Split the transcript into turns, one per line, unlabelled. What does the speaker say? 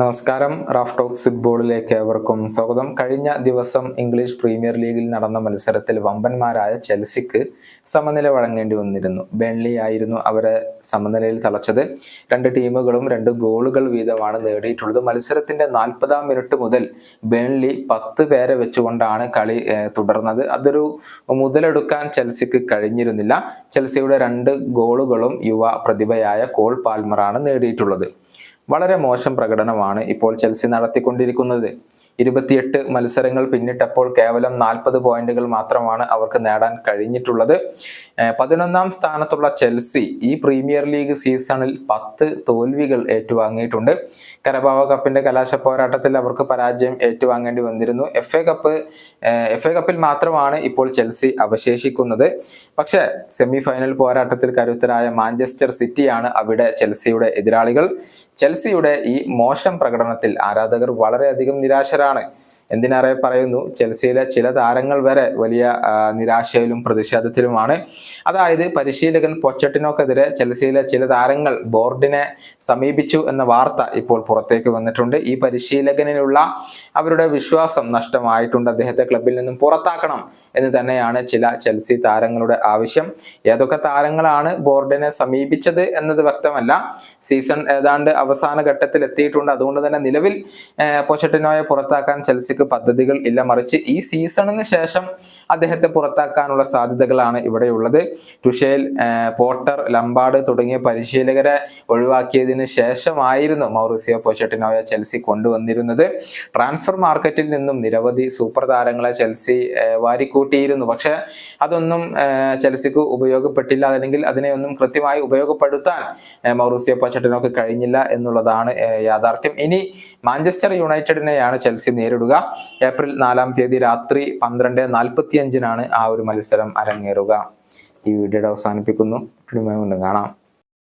നമസ്കാരം Raf talks ഫുട്ബോളിലേക്ക് ഏവർക്കും സ്വാഗതം. കഴിഞ്ഞ ദിവസം ഇംഗ്ലീഷ് പ്രീമിയർ ലീഗിൽ നടന്ന മത്സരത്തിൽ വമ്പന്മാരായ ചെൽസിക്ക് സമനില വഴങ്ങേണ്ടി വന്നിരുന്നു. ബെൻലി ആയിരുന്നു അവരെ സമനിലയിൽ തളച്ചത്. രണ്ട് ടീമുകളും രണ്ട് ഗോളുകൾ വീതമാണ് നേടിയിട്ടുള്ളത്. മത്സരത്തിന്റെ നാൽപ്പതാം മിനിറ്റ് മുതൽ ബെൻലി പത്ത് പേരെ വെച്ചുകൊണ്ടാണ് കളി തുടർന്നത്. അതൊരു മുതലെടുക്കാൻ ചെൽസിക്ക് കഴിഞ്ഞിരുന്നില്ല. ചെൽസിയുടെ രണ്ട് ഗോളുകളും യുവ പ്രതിഭയായ കോൾ പാൽമറാണ് നേടിയിട്ടുള്ളത്. വളരെ മോശം പ്രകടനമാണ് ഇപ്പോൾ ചെൽസി നടത്തിക്കൊണ്ടിരിക്കുന്നത്. ഇരുപത്തിയെട്ട് മത്സരങ്ങൾ പിന്നിട്ടപ്പോൾ കേവലം നാൽപ്പത് പോയിന്റുകൾ മാത്രമാണ് അവർക്ക് നേടാൻ കഴിഞ്ഞിട്ടുള്ളത്. പതിനൊന്നാം സ്ഥാനത്തുള്ള ചെൽസി ഈ പ്രീമിയർ ലീഗ് സീസണിൽ പത്ത് തോൽവികൾ ഏറ്റുവാങ്ങിയിട്ടുണ്ട്. കരബാവ കപ്പിന്റെ കലാശ പോരാട്ടത്തിൽ അവർക്ക് പരാജയം ഏറ്റുവാങ്ങേണ്ടി വന്നിരുന്നു. F A cup F A കപ്പിൽ മാത്രമാണ് ഇപ്പോൾ ചെൽസി അവശേഷിക്കുന്നത്. പക്ഷെ സെമി ഫൈനൽ പോരാട്ടത്തിൽ കരുത്തരായ മാഞ്ചസ്റ്റർ സിറ്റിയാണ് അവിടെ ചെൽസിയുടെ എതിരാളികൾ. ചെൽസിയുടെ ഈ മോശം പ്രകടനത്തിൽ ആരാധകർ വളരെയധികം നിരാശരാണ്. എന്തിനേറെ പറയുന്നു? ചെൽസിയിലെ ചില താരങ്ങൾ വരെ വലിയ നിരാശയിലും പ്രതിഷേധത്തിലുമാണ്. അതായത് പരിശീലകൻ പൊച്ചട്ടിനോക്കെതിരെ ചെൽസിയിലെ ചില താരങ്ങൾ ബോർഡിനെ സമീപിച്ചു എന്ന വാർത്ത ഇപ്പോൾ പുറത്തേക്ക് വന്നിട്ടുണ്ട്. ഈ പരിശീലകനിലുള്ള അവരുടെ വിശ്വാസം നഷ്ടമായിട്ടുണ്ട്. അദ്ദേഹത്തെ ക്ലബിൽ നിന്നും പുറത്താക്കണം എന്ന് തന്നെയാണ് ചില ചെൽസി താരങ്ങളുടെ ആവശ്യം. ഏതൊക്കെ താരങ്ങളാണ് ബോർഡിനെ സമീപിച്ചത് എന്നത് വ്യക്തമല്ല. സീസൺ ഏതാണ്ട് അവസാന ഘട്ടത്തിൽ എത്തിയിട്ടുണ്ട്. അതുകൊണ്ട് തന്നെ നിലവിൽ പൊച്ചട്ടിനോയെ പുറത്താക്കാൻ ചെൽസിക്ക് പദ്ധതികൾ ഇല്ല. മറിച്ച് ഈ സീസണിന് ശേഷം അദ്ദേഹത്തെ പുറത്താക്കാനുള്ള സാധ്യതകളാണ് ഇവിടെയുള്ളത്. ടുഷേൽ പോട്ടർ ലംബാർഡ് തുടങ്ങിയ പരിശീലകരെ ഒഴിവാക്കിയതിന് ശേഷമായിരുന്നു മൗറിസിയോ പൊച്ചട്ടിനോയെ ചെൽസി കൊണ്ടുവന്നിരുന്നത്. ട്രാൻസ്ഫർ മാർക്കറ്റിൽ നിന്നും നിരവധി സൂപ്പർ താരങ്ങളെ ചെൽസി വാരിക്കൂട്ടിയിരുന്നു. പക്ഷെ അതൊന്നും ചെൽസിക്ക് ഉപയോഗപ്പെട്ടില്ല. അല്ലെങ്കിൽ അതിനെ ഒന്നും കൃത്യമായി ഉപയോഗപ്പെടുത്താൻ മൗറിസിയോ പൊച്ചട്ടിനോക്ക് കഴിഞ്ഞില്ല എന്നുള്ളതാണ് യാഥാർത്ഥ്യം. ഇനി മാഞ്ചസ്റ്റർ യുണൈറ്റഡിനെയാണ് ചെൽസി നേരിടുക. ഏപ്രിൽ നാലാം തീയതി രാത്രി പന്ത്രണ്ട് നാൽപ്പത്തിയഞ്ചിനാണ് ആ ഒരു മത്സരം അരങ്ങേറുക. ഈ വീഡിയോയുടെ അവസാനിപ്പിക്കുന്നു. കാണാം.